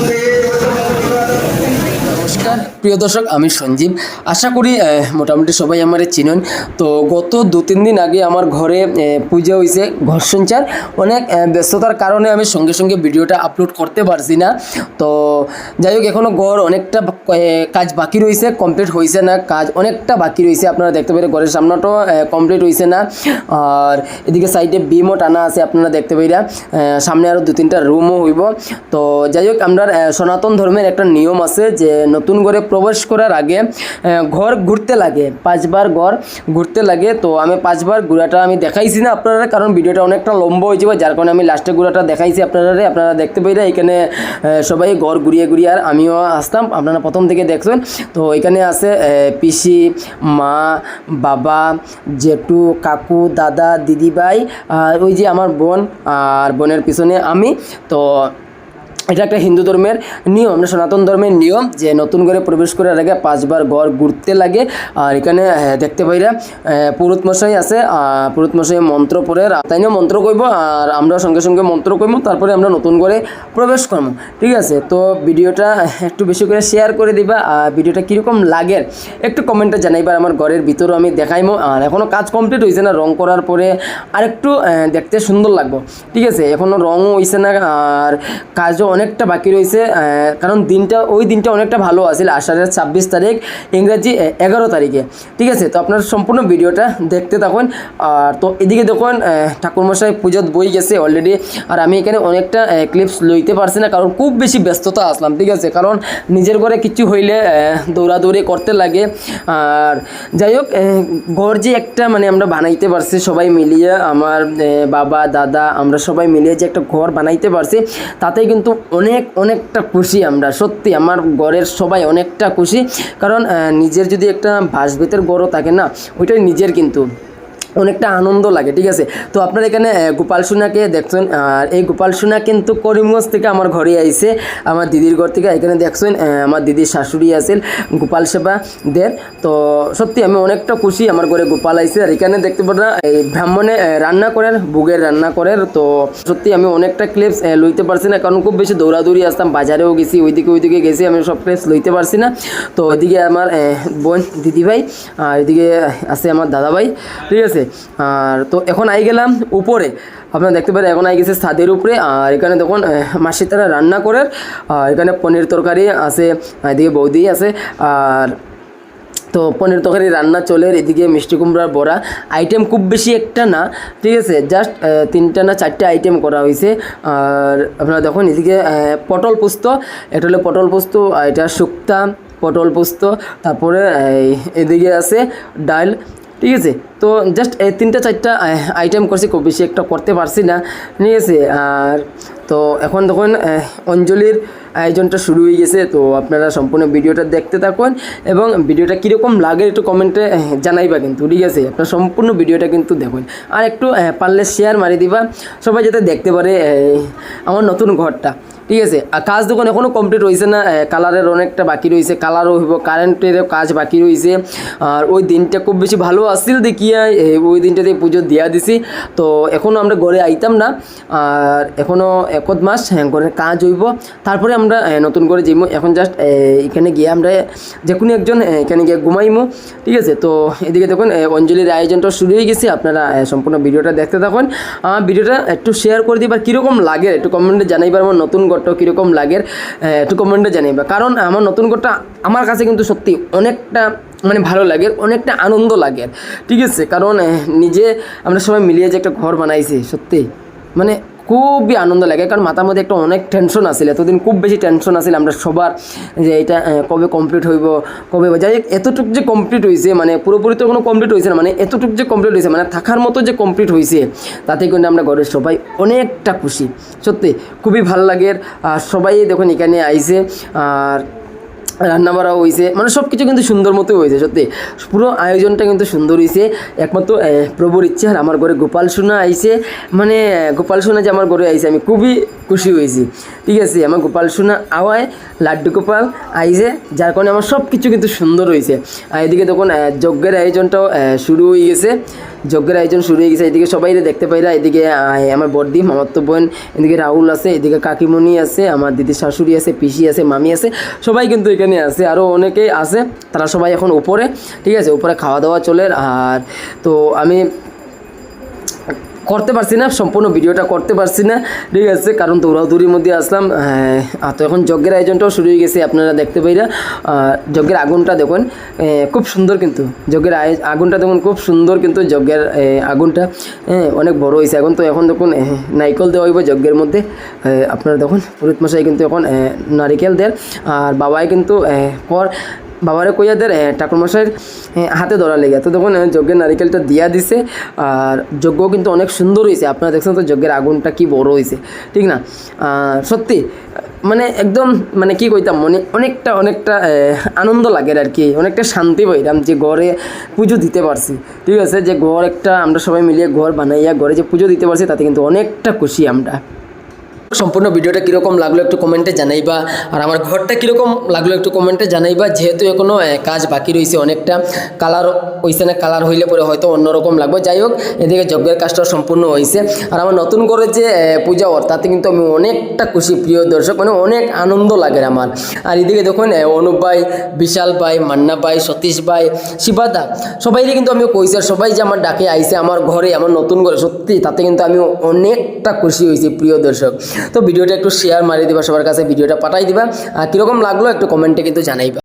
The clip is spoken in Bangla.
Cordeiro. প্রিয় দর্শক, আমি সঞ্জীব। আশা করি মোটামুটি সবাই আমার চিনেন। তো গত দু তিন দিন আগে আমার ঘরে পূজা হয়েছে ঘর সঞ্চার। অনেক ব্যস্ততার কারণে আমি সঙ্গে সঙ্গে ভিডিওটা আপলোড করতে পারছি না। তো যাই হোক এখনও ঘর অনেকটা কাজ বাকি রয়েছে কমপ্লিট হয়েছে না কাজ অনেকটা বাকি রয়েছে আপনারা দেখতে পারেন ঘরের সামনাটাও কমপ্লিট হয়েছে না। আর এদিকে সাইডে বিমও টানা আছে, আপনারা দেখতে পাইরা। সামনে আরও দু তিনটা রুমও হইব। তো যাই হোক, আমরা সনাতন ধর্মের একটা নিয়ম আছে যে নতুন ঘরে প্রবেশ করার আগে ঘর ঘুরতে লাগে পাঁচবার ঘর ঘুরতে লাগে। তো আমি পাঁচবার ঘোরাটা আমি দেখাইছি না আপনারা কারণ ভিডিওটা অনেকটা লম্বা হয়ে যাবে যার কারণে আমি লাস্টে ঘোরাটা দেখাইছি আপনারা আপনারা দেখতে পাইরা এখানে আহ, সবাই ঘর ঘুরিয়ে ঘুরিয়ে আর আমিও আসতাম আপনারা প্রথম থেকে দেখছেন। তো এখানে আছে পিসি মা বাবা জেঠু কাকু দাদা দিদিভাই আর ওই যে আমার বোন আর বোনের পিছনে আমি। তো এটা একটা হিন্দু ধর্মের নিয়ম না সনাতন ধর্মের নিয়ম যে নতুন করে প্রবেশ করার আগে পাঁচবার ঘর ঘুরতে লাগে। আর এখানে দেখতে পাইরা পুরুত মশাই আছে আর পুরুত মশাই মন্ত্র পড়ে তাই নিয়ে মন্ত্র কইব আর আমরা সঙ্গে সঙ্গে মন্ত্র কইব তারপরে আমরা নতুন করে প্রবেশ করব ঠিক আছে? তো ভিডিওটা একটু বেশি করে শেয়ার করে দিবা আর ভিডিওটা কীরকম লাগে? একটু কমেন্টে জানাইবার আমার ঘরের ভিতরেও আমি দেখাইমো আর এখনও কাজ কমপ্লিট হয়েছে না রং করার পরে আরেকটু আহ, দেখতে সুন্দর লাগবো। ঠিক আছে? এখনও রঙও হয়েছে না আর কাজও অনেকটা বাকি রয়েছে কারণ দিনটা, ওই দিনটা অনেকটা ভালো আছিল, আষাঢ়ের ছাব্বিশ তারিখ, ইংরাজি এগারো তারিখে। ঠিক আছে, তো আপনার সম্পূর্ণ ভিডিওটা দেখতে থাকুন। আর তো এদিকে দেখুন ঠাকুরমশাই পুজোত বই গেছে অলরেডি আর আমি এখানে অনেকটা ক্লিপস লইতে পারছি না, কারণ খুব বেশি ব্যস্ততা আসলাম, ঠিক আছে? কারণ নিজের ঘরে কিছু হইলে দৌড়াদৌড়ি করতে লাগে। আর যাই হোক ঘর যে একটা মানে আমরা বানাইতে পারছি, সবাই মিলিয়ে, আমার বাবা, দাদা, আমরা সবাই মিলিয়ে যে একটা ঘর বানাইতে পারছি, তাতেই কিন্তু অনেক, অনেকটা খুশি আমরা, সত্যি। আমার ঘরের সবাই অনেকটা খুশি। কারণ নিজের যদি একটা বাসবেতের গড়ও থাকে না, ওইটাই নিজের কিন্তু। অনেকটা আনন্দ লাগে, ঠিক আছে? তো আপনার এখানে গোপাল সোনাকে দেখছেন, আর এই গোপাল সোনা কিন্তু করিমগঞ্জ থেকে আমার ঘরে আইছে, আমার দিদির ঘর থেকে। এখানে দেখছেন আমার দিদির শাশুড়ি আছিল গোপাল সেবা দের। তো সত্যি আমি অনেকটা খুশি আমার ঘরে গোপাল আইছে। আর এখানে দেখতে পারা এই ব্রাহ্মণে রান্না করেন বুগের রান্না করেন তো সত্যি আমি অনেকটা ক্লিপস লইতে পারছি না, কারণ খুব বেশি দৌড়াদৌড়ি আসতাম, বাজারেও গেছি, ওইদিকে ওইদিকে গেছি, আমি সব ক্লিপস লইতে পারছি না। তো ওইদিকে আমার বোন দিদিভাই, আর এদিকে আছে আমার দাদাভাই, ঠিক আছে? আর তো এখন আই গেলাম উপরে। আপনারা দেখতে পারেন, এখন আই গেছে ছাদের উপরে। আর এখানে দেখুন মাসি তারা রান্না করেন আর এখানে পনির তরকারি আছে, এদিকে বৌদি আছে। আর তো পনির তরকারি রান্না চলে এদিকে মিষ্টি কুমড়ার বড়া। আইটেম খুব বেশি একটা না, ঠিক আছে? জাস্ট তিনটা না চারটে আইটেম করা হয়েছে। আর আপনারা দেখুন, এদিকে পটল পোস্ত। এটা হলো পটল পোস্ত এটা শুক্তা পটল পোস্ত। তারপরে এদিকে আছে ডাল। ঠিক আছে? তো জাস্ট এই তিনটা, চারটা আইটেম করছি, খুব বেশি একটা করতে পারছি না। ঠিক আছে? আর তো এখন তখন অঞ্জলির আয়োজনটা শুরু হয়ে গেছে। তো আপনারা সম্পূর্ণ ভিডিওটা দেখতে থাকুন এবং ভিডিওটা কীরকম লাগে একটু কমেন্টে জানাইবা কিন্তু, ঠিক আছে? আপনার সম্পূর্ণ ভিডিওটা কিন্তু দেখুন। আর একটু পারলে শেয়ার মারি দিবা। সবাই যাতে দেখতে পারে আমার নতুন ঘরটা। ঠিক আছে কাজ দেখুন এখনও কমপ্লিট হয়েছে না কালারের অনেকটা বাকি রয়েছে কালারও হইব কারেন্টেরও কাজ বাকি রয়েছে আর ওই দিনটা খুব বেশি ভালো আসছিল দেখিয়া ওই দিনটাতে পুজো দিয়া দিছি, তো এখনও আমরা ঘরে আইতাম না, আর এখনও একত মাস হ্যাঁ ঘরের কাজ হইব, তারপরে আমরা নতুন করে যাইমু, এখন জাস্ট এখানে গিয়ে আমরা যে কোনো একজন এখানে গিয়ে ঘুমাইমু, ঠিক আছে, তো এদিকে দেখুন অঞ্জলির আয়োজনটা শুরু হয়ে গেছে, আপনারা সম্পূর্ণ ভিডিওটা দেখতে থাকুন ভিডিওটা একটু শেয়ার করে দিবার কীরকম লাগে, একটু কমেন্টে জানাইবার আমার নতুন ঘরটা কীরকম লাগে একটু কমেন্টে জানিবা। কারণ আমার নতুন ঘরটা আমার কাছে কিন্তু সত্যি অনেকটা মানে ভালো লাগে অনেকটা আনন্দ লাগে ঠিক আছে? কারণ নিজে আমরা সবাই মিলিয়ে যে একটা ঘর বানাইছি, সত্যি। মানে খুবই আনন্দ লাগে, কারণ মাথার মধ্যে একটা অনেক টেনশন আসলে। এতদিন খুব বেশি টেনশন আসলে আমরা সবার যে এটা কবে কমপ্লিট হইব, কবে যাই এতটুক যে কমপ্লিট হয়েছে মানে পুরোপুরি তো কোনো কমপ্লিট হয়েছে না মানে এতটুক যে কমপ্লিট হয়েছে মানে থাকার মতো যে কমপ্লিট হয়েছে তাতে কিন্তু আমরা ঘরের সবাই অনেকটা খুশি। সত্যি, খুবই ভালো লাগে। আর সবাই দেখুন এখানে আইসে আর রান্না বাড়া হয়েছে মানে সব কিছু কিন্তু সুন্দর মতো হয়েছে সত্যি। পুরো আয়োজনটা কিন্তু সুন্দর হয়েছে একমাত্র প্রভুর ইচ্ছে, আর আমার ঘরে গোপাল সোনা আইছে। মানে গোপাল সোনা যে আমার ঘরে আইছে, আমি খুবই খুশি হয়েছি ঠিক আছে, আমার গোপাল সোনা আওয়ায় লাড্ডু গোপাল আইছে, যার কারণে আমার সব কিছু কিন্তু সুন্দর হয়েছে আর এদিকে তখন যজ্ঞের আয়োজনটাও শুরু হয়ে গেছে। যজ্ঞের আয়োজন শুরু হয়ে গেছে। এদিকে সবাই দেখতে পাইরা এদিকে আমার বর্দি মামাত্ম বোন, এদিকে রাহুল আছে, এদিকে কাকিমণি আছে, আমার দিদি শাশুড়ি আছে, পিসি আছে, মামি আছে, সবাই কিন্তু এখানে আছে আরও অনেকেই আছে। তারা সবাই এখন উপরে, ঠিক আছে? উপরে খাওয়া দাওয়া চলে। আর তো আমি করতে পারছি না সম্পূর্ণ ভিডিওটা করতে পারছি না ঠিক আছে? কারণ দৌড়াদৌড়ির মধ্যে আসলাম হ্যাঁ, তো এখন যজ্ঞের আয়োজনটাও শুরু হয়ে গেছে আপনারা দেখতে পাইরা আর যজ্ঞের আগুনটা দেখুন খুব সুন্দর কিন্তু যজ্ঞের আগুনটা দেখুন খুব সুন্দর কিন্তু যজ্ঞের আগুনটা অনেক বড় হয়েছে। এখন তো এখন দেখুন নারিকেল দেওয়া হইব যজ্ঞের মধ্যে আপনারা দেখুন পুরোহিত মশাই কিন্তু এখন নারিকেল দেন আর বাবাই কিন্তু কর বাবারে কইয়াদের ঠাকুরমশাইয়ের হাতে ধরা লেগে তো তখন এ, যজ্ঞের নারিকেলটা দিয়া দিছে আর যজ্ঞ কিন্তু অনেক সুন্দর হয়েছে আপনারা দেখছেন তো যজ্ঞের আগুনটা কি বড় হয়েছে ঠিক না? সত্যি মানে একদম মানে কি কইতাম মনে অনেকটা অনেকটা আনন্দ লাগে আর কি অনেকটা শান্তি পাইলাম যে ঘরে পুজো দিতে পারছি ঠিক আছে? যে ঘর একটা আমরা সবাই মিলিয়ে ঘর বানাইয়া ঘরে যে পুজো দিতে পারছি তাতে কিন্তু অনেকটা খুশি আমরা। সম্পূর্ণ ভিডিওটা কীরকম লাগল একটু কমেন্টে জানাইবা। আর আমার ঘরটা কীরকম লাগল একটু কমেন্টে জানাইবা, যেহেতু এখনও কাজ বাকি রয়েছে অনেকটা। কালার হয়েছে না, কালার হইলে পরে হয়তো অন্যরকম লাগবে। যাই হোক এদিকে যজ্ঞের কাজটা সম্পূর্ণ হয়েছে আর আমার নতুন করে যে পূজা ওর তাতে কিন্তু আমি অনেকটা খুশি, প্রিয় দর্শক মানে অনেক আনন্দ লাগে আমার। আর এদিকে দেখুন অনুপ ভাই, বিশাল ভাই, মান্না ভাই, সতীশ ভাই শিবাদা সবাইকে কিন্তু আমি কইছি, আর সবাই যে আমার ডাকে আইছে, আমার ঘরে, আমার নতুন ঘরে, সত্যি, তাতে কিন্তু আমি অনেকটা খুশি হয়েছি প্রিয় দর্শক। তো ভিডিওটা একটু শেয়ার মারিয়ে দিবা, সবার কাছে ভিডিওটা পাঠাই দিবা। কীরকম লাগল একটু কমেন্টে কিন্তু জানাইবা।